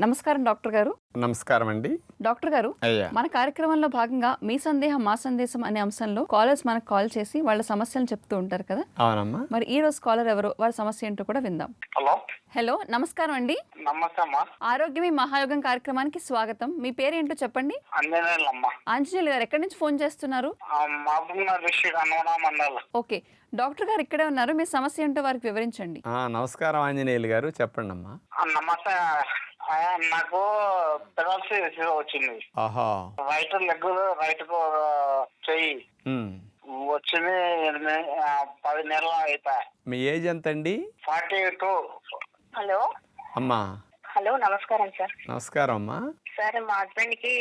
నమస్కారం డాక్టర్ గారు. నమస్కారం అండి. డాక్టర్ గారు అయ్యా. మన కార్యక్రమంలో భాగంగా మీ సందేహం మా సందేశం అనే అంశంలో కాలర్స్ మనకు కాల్ చేసి వాళ్ళ సమస్యలను చెప్తూ ఉంటారు కదా? అవునమ్మా. మరి ఈ రోజు కాలర్ ఎవరు వారి సమస్య ఏంటో కూడా విందాం. హలో. హలో నమస్కారం అండి. ఆరోగ్యమే మహాయోగం కార్యక్రమానికి స్వాగతం. మీ పేరేంటో చెప్పండి. అంజనేయులమ్మ ఆంజనేయులు గారు ఎక్కడి నుంచి ఫోన్ చేస్తున్నారు? ఓకే. డాక్టర్ గారు ఇక్కడే ఉన్నారు. మీ సమస్య ఏంటో వారికి వివరించండి. ఆ, నమస్కారం ఆంజనేయులు గారు చెప్పండి అమ్మా ఆ, నమస్తే నాకు పెరాలసిస్ వచ్చింది. రైట్ లెగ్ రైట్ చెయ్యి. వచ్చింది పది నెలలు అయిపోయాయి మీ ఏజ్ ఎంత అండి ఫార్టీ టూ. హలో. అమ్మా. హలో నమస్కారం సార్. నమస్కారం అమ్మా. సార్ మా హస్బెండ్కి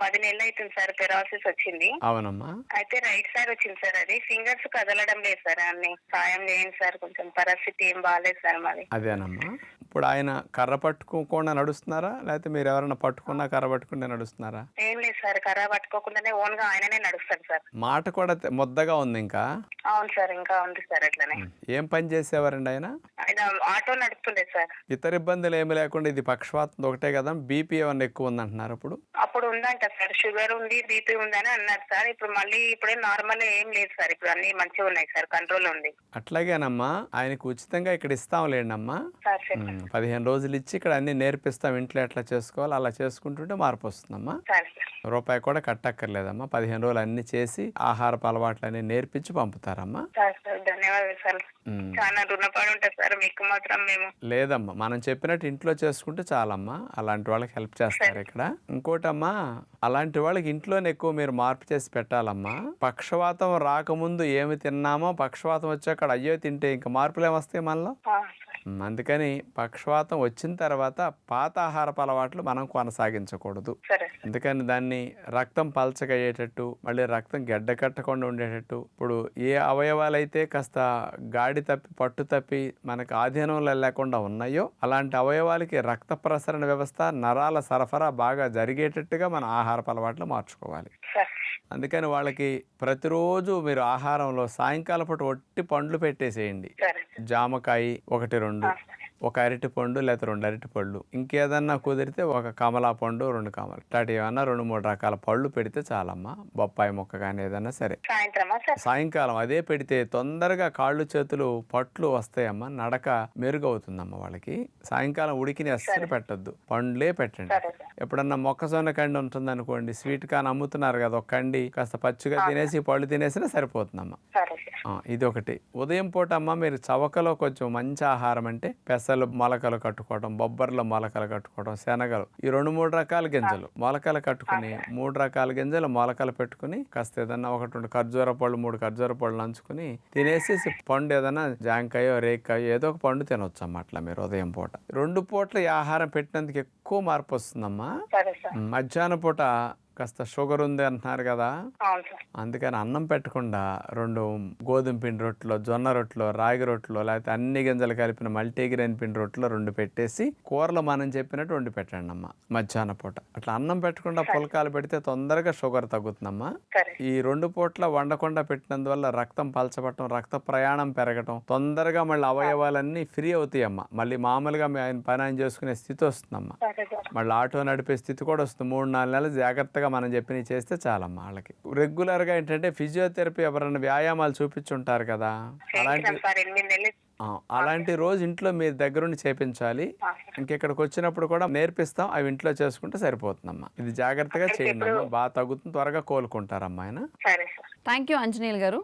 పది నెలలు అవుతుంది సార్ పెరాలసిస్ వచ్చింది. అవునమ్మా. అయితే రైట్ సైడ్ వచ్చింది సార్ అది. ఫింగర్స్ కదలడం లేదు సార్ అన్ని సాయం చేయండి సార్ కొంచెం పరిస్థితి ఏం బాగాలేదు సార్ మాది. అదేనమ్మా. ఇప్పుడు ఆయన కర్ర పట్టుకోకుండా నడుస్తున్నారా? లేకపోతే మీరు ఎవరైనా పట్టుకున్నా కర్ర పట్టుకుంటే నడుస్తున్నారా? ఏం లేదు సార్ కర్ర పట్టుకోకుండానే ఓన్గా ఆయననే నడుస్తాడు సార్. మాట కూడా తె- ముద్దగా ఉంది ఇంకా? అవును సార్ ఇంకా ఉంది సార్ అట్లనే. ఏం పని చేసేవారండి ఆయన? ఆయన ఆటో నడుపుతుండే సార్. ఇతర ఇబ్బందులు ఏమి లేకుండా ఇది పక్షవాతం ఒకటే కదా బీపీ ఏమన్నా ఎక్కువ ఉందంటున్నారు ఇప్పుడు అప్పుడు ఉందంట సార్ షుగర్ ఉంది బీపీ ఉందని అన్నారు సార్. ఇప్పుడు మళ్ళీ ఇప్పుడే నార్మల్ ఏం లేదు సార్ ఇప్పుడు అన్ని మంచిగా ఉన్నాయి సార్ కంట్రోల్ ఉంది. అట్లాగేనమ్మా ఆయనకు ఉచితంగా ఇక్కడ ఇస్తాంలేండి అమ్మా సార్ చెప్పండి. పదిహేను రోజులు ఇచ్చి ఇక్కడ అన్ని నేర్పిస్తాం ఇంట్లో ఎట్లా చేసుకోవాలి అలా చేసుకుంటుంటే మార్పు వస్తుందమ్మా. రూపాయి కూడా కట్టక్కర్లేదమ్మా. పదిహేను రోజులు అన్ని చేసి ఆహారపు అలవాట్లు అన్ని నేర్పించి పంపుతారమ్మా. లేదమ్మా మనం చెప్పినట్టు ఇంట్లో చేసుకుంటే చాలమ్మా. అలాంటి వాళ్ళకి హెల్ప్ చేస్తారు ఇక్కడ. ఇంకోటమ్మా అలాంటి వాళ్ళకి ఇంట్లోనే ఎక్కువ మీరు మార్పు చేసి పెట్టాలమ్మా. పక్షవాతం రాకముందు ఏమి తిన్నామో పక్షవాతం వచ్చాక అయ్యో తింటే ఇంకా మార్పులు ఏమొస్తాయి మనలో అందుకని పక్షవాతం వచ్చిన తర్వాత పాత ఆహారపు అలవాట్లు మనం కొనసాగించకూడదు. అందుకని దాన్ని రక్తం పలచగా అయ్యేటట్టు మళ్ళీ రక్తం గడ్డ కట్టకుండా ఉండేటట్టు ఇప్పుడు ఏ అవయవాలైతే కాస్త గాడి తప్పి పట్టు తప్పి మనకు ఆధీనంలో లేకుండా ఉన్నాయో అలాంటి అవయవాలకి రక్త ప్రసరణ వ్యవస్థ నరాల సరఫరా బాగా జరిగేటట్టుగా మన ఆహారపు అలవాట్లు మార్చుకోవాలి. అందుకని వాళ్ళకి ప్రతిరోజు మీరు ఆహారంలో సాయంకాలం పూట ఒట్టి పండ్లు పెట్టేసేయండి. జామకాయ ఒకటి రెండు. ఒక అరటి పండు లేకపోతే రెండు అరటి పళ్ళు. ఇంకేదన్నా కుదిరితే ఒక కమలా పండు రెండు కమల. ఇట్లాంటి ఏమన్నా రెండు మూడు రకాల పళ్ళు పెడితే చాలమ్మా. బొప్పాయి మొక్క కానీ ఏదన్నా సరే. సాయంకాలం అదే పెడితే తొందరగా కాళ్ళు చేతులు పట్లు వస్తాయమ్మా. నడక మెరుగవుతుందమ్మా వాళ్ళకి. సాయంకాలం ఉడికిని అస్సలు పెట్టద్దు. పండ్లే పెట్టండి. ఎప్పుడన్నా మొక్కజొన్న కండి ఉంటుంది అనుకోండి స్వీట్ కాన్ అమ్ముతున్నారు కదా ఒక కండి కాస్త పచ్చిగా తినేసి పళ్ళు తినేసినా సరిపోతుందమ్మా. ఇది ఒకటి ఉదయం పూట అమ్మ మీరు చవకలో కొంచెం మంచి ఆహారం అంటే పెసలు మొలకలు కట్టుకోవడం బొబ్బర్ల మొలకలు కట్టుకోవడం శనగలు ఈ రెండు మూడు రకాల గింజలు మొలకలు కట్టుకుని మూడు రకాల గింజలు మొలకలు పెట్టుకుని కాస్త ఏదన్నా ఒకటి రెండు ఖర్జూర పళ్ళు మూడు ఖర్జూర పళ్ళు నంచుకుని తినేసి పండు ఏదన్నా జాంకాయో రేక్కాయో ఏదో ఒక పండు తినొచ్చు అట్లా మీరు ఉదయం పూట. రెండు పూట్ల ఈ ఆహారం పెట్టినందుకు ఎక్కువ మార్పు వస్తుందమ్మా. మధ్యాహ్నం పూట కాస్త షుగర్ ఉంది అంటున్నారు కదా. అందుకని అన్నం పెట్టకుండా రెండు గోధుమ పిండి రొట్టెలో జొన్న రొట్టెలో రాగి రొట్టెలో లేకపోతే అన్ని గింజలు కలిపిన మల్టీగ్రెయిన్ పిండి రొట్టెలో రెండు పెట్టేసి కూరలు మనం చెప్పినట్టు వండి పెట్టండి అమ్మ మధ్యాహ్నం పూట. అట్లా అన్నం పెట్టకుండా పులకాలు పెడితే తొందరగా షుగర్ తగ్గుతుందమ్మా. ఈ రెండు పూట్ల వండకుండా పెట్టినందువల్ల రక్తం పలచబట్టం రక్త ప్రయాణం పెరగటం తొందరగా మళ్ళీ అవయవాలన్నీ ఫ్రీ అవుతాయమ్మా. మళ్ళీ మామూలుగా ఆయన పని ఆయన చేసుకునే స్థితి వస్తుందమ్మా. మళ్ళీ ఆటో నడిపే స్థితి కూడా వస్తుంది. మూడు నాలుగు నెలలు జాగ్రత్తగా మనం చెప్పినవి చేస్తే చాలమ్మా వాళ్ళకి. రెగ్యులర్గా ఏంటంటే ఫిజియోథెరపీ ఎవరైనా వ్యాయామాలు చూపించుంటారు కదా అలాంటి అలాంటి రోజు ఇంట్లో మీ దగ్గరుండి చేపించాలి. ఇంకెక్కడికి వచ్చినప్పుడు కూడా నేర్పిస్తాం అవి ఇంట్లో చేసుకుంటే సరిపోతుందమ్మా. ఇది జాగ్రత్తగా చేయండి అమ్మా. బాగా తగ్గుతుంది త్వరగా కోలుకుంటారమ్మా ఆయన. సరే సార్. థ్యాంక్ యూ ఆంజనేయులు గారు.